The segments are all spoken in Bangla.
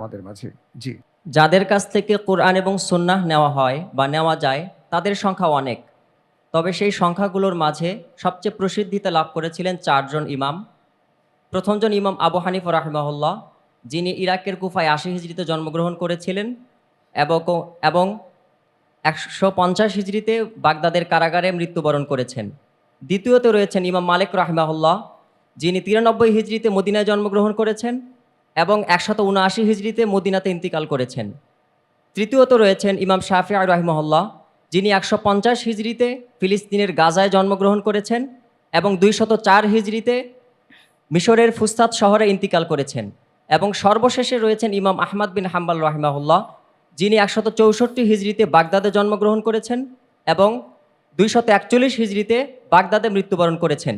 আমাদের মাঝে। জি। যাদের কাছ থেকে কোরআন এবং সুন্নাহ নেওয়া হয় বা নেওয়া যায়, তাদের সংখ্যা অনেক। তবে সেই সংখ্যাগুলোর মাঝে সবচেয়ে প্রসিদ্ধিতে লাভ করেছিলেন চারজন ইমাম। প্রথমজন ইমাম আবু হানিফ রাহিমাহুল্লাহ, যিনি ইরাকের কুফায় আশি হিজড়িতে জন্মগ্রহণ করেছিলেন এবং এবং একশো পঞ্চাশ হিজড়িতে বাগদাদের কারাগারে মৃত্যুবরণ করেছেন। দ্বিতীয়তে রয়েছেন ইমাম মালিক রাহিমাহুল্লাহ, যিনি তিরানব্বই হিজড়িতে মদিনায় জন্মগ্রহণ করেছেন এবং একশত উনআশি হিজড়িতে মদিনাতে ইন্তিকাল করেছেন। তৃতীয়ত রয়েছেন ইমাম শাফি আর রাহিমহল্লা যিনি একশো পঞ্চাশ হিজড়িতে ফিলিস্তিনের গাজায় জন্মগ্রহণ করেছেন এবং দুইশত চার হিজড়িতে মিশরের ফুস্তাদ শহরে ইন্তিকাল করেছেন এবং সর্বশেষে রয়েছেন ইমাম আহমদ বিন হাম্বাল রাহিমাহুল্লাহ, যিনি একশত চৌষট্টি হিজড়িতে বাগদাদে জন্মগ্রহণ করেছেন এবং দুইশত একচল্লিশ হিজড়িতে বাগদাদে মৃত্যুবরণ করেছেন।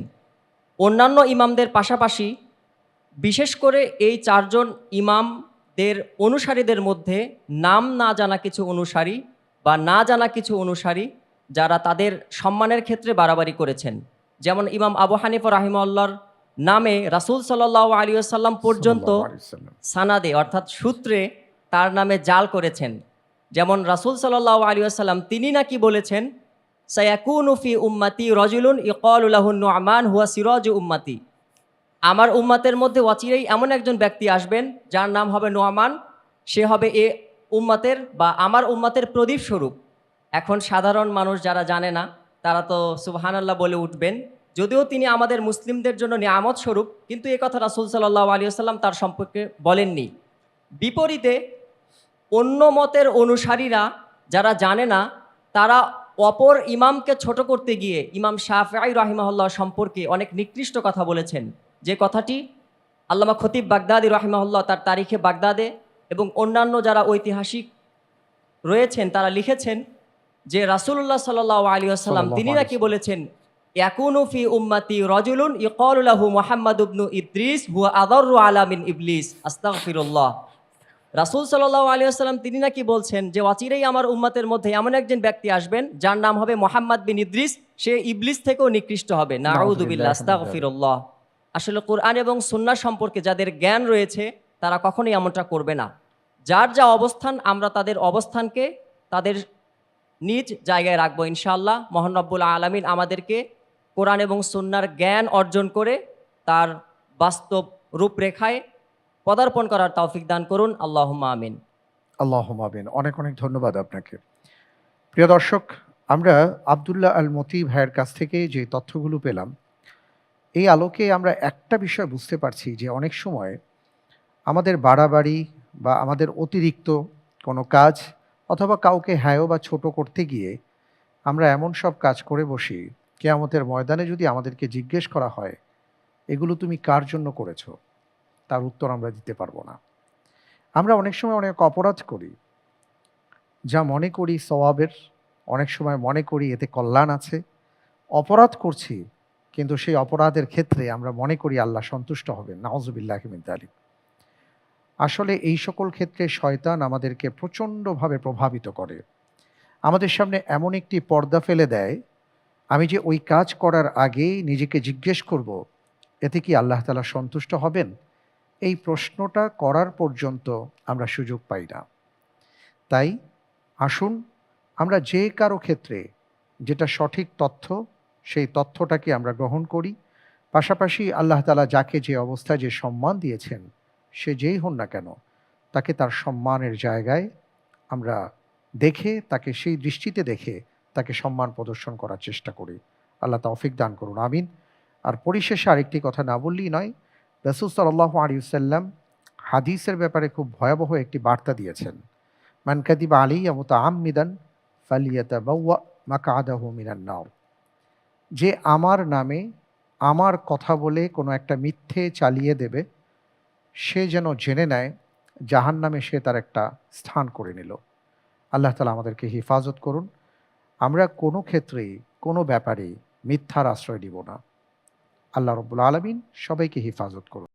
অন্যান্য ইমামদের পাশাপাশি বিশেষ করে এই চারজন ইমামদের অনুসারীদের মধ্যে নাম না জানা কিছু অনুসারী বা না জানা কিছু অনুসারী যারা তাদের সম্মানের ক্ষেত্রে বাড়াবাড়ি করেছেন। যেমন ইমাম আবু হানিফ রাহিমাল্লার নামে রাসূল সাল্লাহ আলী আসাল্লাম পর্যন্ত। সানাদে অর্থাৎ সূত্রে তার নামে জাল করেছেন। যেমন রাসূল সাল্লাহ আলী আসাল্লাম তিনি নাকি বলেছেন সায়াকুনুফি উম্মাতি রজুলুন ইকলুল্লাহুন নোয়ামান হুয়া সিরজ উম্মাতি। আমার উম্মাতের মধ্যে অচিরেই এমন একজন ব্যক্তি আসবেন, যার নাম হবে নোয়ামান। সে হবে এ উম্মাতের বা আমার উম্মাতের প্রদীপ স্বরূপ। এখন সাধারণ মানুষ যারা জানে না, তারা তো সুবহানাল্লাহ বলে উঠবেন, যদিও তিনি আমাদের মুসলিমদের জন্য নিয়ামত স্বরূপ, কিন্তু এ কথা রাসুল সাল্লাহ আলী আসাল্লাম তার সম্পর্কে বলেননি। বিপরীতে, অন্য মতের অনুসারীরা যারা জানে না, তারা অপর ইমামকে ছোট করতে গিয়ে ইমাম শাফাই রাহিমাহুল্লাহ সম্পর্কে অনেক নিকৃষ্ট কথা বলেছেন। যে কথাটি আল্লামা খতিব বাগদাদি রাহিমাহুল্লাহ তার তারিখে বাগদাদে এবং অন্যান্য যারা ঐতিহাসিক রয়েছেন তারা লিখেছেন যে রাসূলুল্লাহ সাল্লাহ আলী আসাল্লাম তিনি নাকি বলেছেন ইয়াকুনুফি উম্মাতি রজুলুন ইকলুলাহু মোহাম্মদ ইবনু ইদ্রিস হুয়া আদরু আলামিন ইবলিস আস্তাগফিরুল্লাহ। রাসূল সাল্লাহ আলী আসসালাম তিনি নাকি বলছেন যে অচিরেই আমার উম্মাতের মধ্যে এমন একজন ব্যক্তি আসবেন যার নাম হবে মোহাম্মদ বিন ইদ্রিস সে ইবলিস থেকেও নিকৃষ্ট হবে নাউদুবিল্লাহ আস্তাগফিরুল্লাহ। আসলে কোরআন এবং সুন্নাহ সম্পর্কে যাদের জ্ঞান রয়েছে, তারা কখনোই এমনটা করবে না। যার যা অবস্থান, আমরা তাদের অবস্থানকে, তাদের নিজ জায়গায় রাখব ইনশাআল্লাহ। মোহন রব্বুল আলমিন আমাদেরকে কোরআন এবং সুন্নার জ্ঞান অর্জন করে তার বাস্তব রূপরেখায় পদার্পণ করার তৌফিক দান করুন। আল্লাহ আমিন। আল্লাহ মাবিন অনেক অনেক ধন্যবাদ আপনাকে। প্রিয় দর্শক, আমরা আবদুল্লাহ আল মতি ভাইয়ের কাছ থেকে যে তথ্যগুলো পেলাম এই আলোকে আমরা একটা বিষয় বুঝতে পারছি যে অনেক সময় আমাদের বাড়াবাড়ি বা আমাদের অতিরিক্ত কোনো কাজ অথবা কাউকে হ্যায় বা ছোট করতে গিয়ে আমরা এমন সব কাজ করে বসি, কেয়ামতের ময়দানে যদি আমাদেরকে জিজ্ঞেস করা হয়, এগুলো তুমি কার জন্য করেছ? তার উত্তর আমরা দিতে পারব না। আমরা অনেক সময় অনেক অপরাধ করি। যা মনে করি সওয়াবের, অনেক সময় মনে করি এতে কল্যাণ আছে। অপরাধ করছি কিন্তু সেই অপরাধের ক্ষেত্রে আমরা মনে করি আল্লাহ সন্তুষ্ট হবেন। নাওজুবিল্লাহ মিন্দালি আসলে এই সকল ক্ষেত্রে শয়তান আমাদেরকে প্রচণ্ডভাবে প্রভাবিত করে। আমাদের সামনে এমন একটি পর্দা ফেলে দেয়, আমি যে ওই কাজ করার আগেই নিজেকে জিজ্ঞেস করব, এতে কি আল্লাহ তালা সন্তুষ্ট হবেন? এই প্রশ্নটা করার পর্যন্ত আমরা সুযোগ পাই না। তাই আসুন, আমরা যে কারও ক্ষেত্রে যেটা সঠিক তথ্য সেই তথ্যটাকে আমরা গ্রহণ করি। পাশাপাশি আল্লাহ তালা যাকে যে অবস্থায় যে সম্মান দিয়েছেন, সে যেই হন না কেন, তাকে তার সম্মানের জায়গায় আমরা দেখে, তাকে সেই দৃষ্টিতে দেখে তাকে সম্মান প্রদর্শন করার চেষ্টা করি। আল্লাহ তৌফিক দান করুন, আমিন। আর পরিশেষে আরেকটি কথা না বললেই নয়, রসুল সাল্লাহ আলিউসাল্লাম হাদিসের ব্যাপারে খুব ভয়াবহ একটি বার্তা দিয়েছেন। মানকাদিবা আলী আমত আমিদান ফালিয়াতা বাউয়া মাকাদাহু মিনান নাও যে আমার নামে আমার কথা বলে কোনো একটা মিথ্যে চালিয়ে দেবে, সে যেন জেনে নেয় জাহান নামে সে তার একটা স্থান করে নিল। আল্লাহ তালা আমাদেরকে হেফাজত করুন। আমরা কোনো ক্ষেত্রেই, কোনো ব্যাপারে মিথ্যার আশ্রয় নিব না। আল্লাহ রব্বুল আলমিন সবাইকে হেফাজত করুন।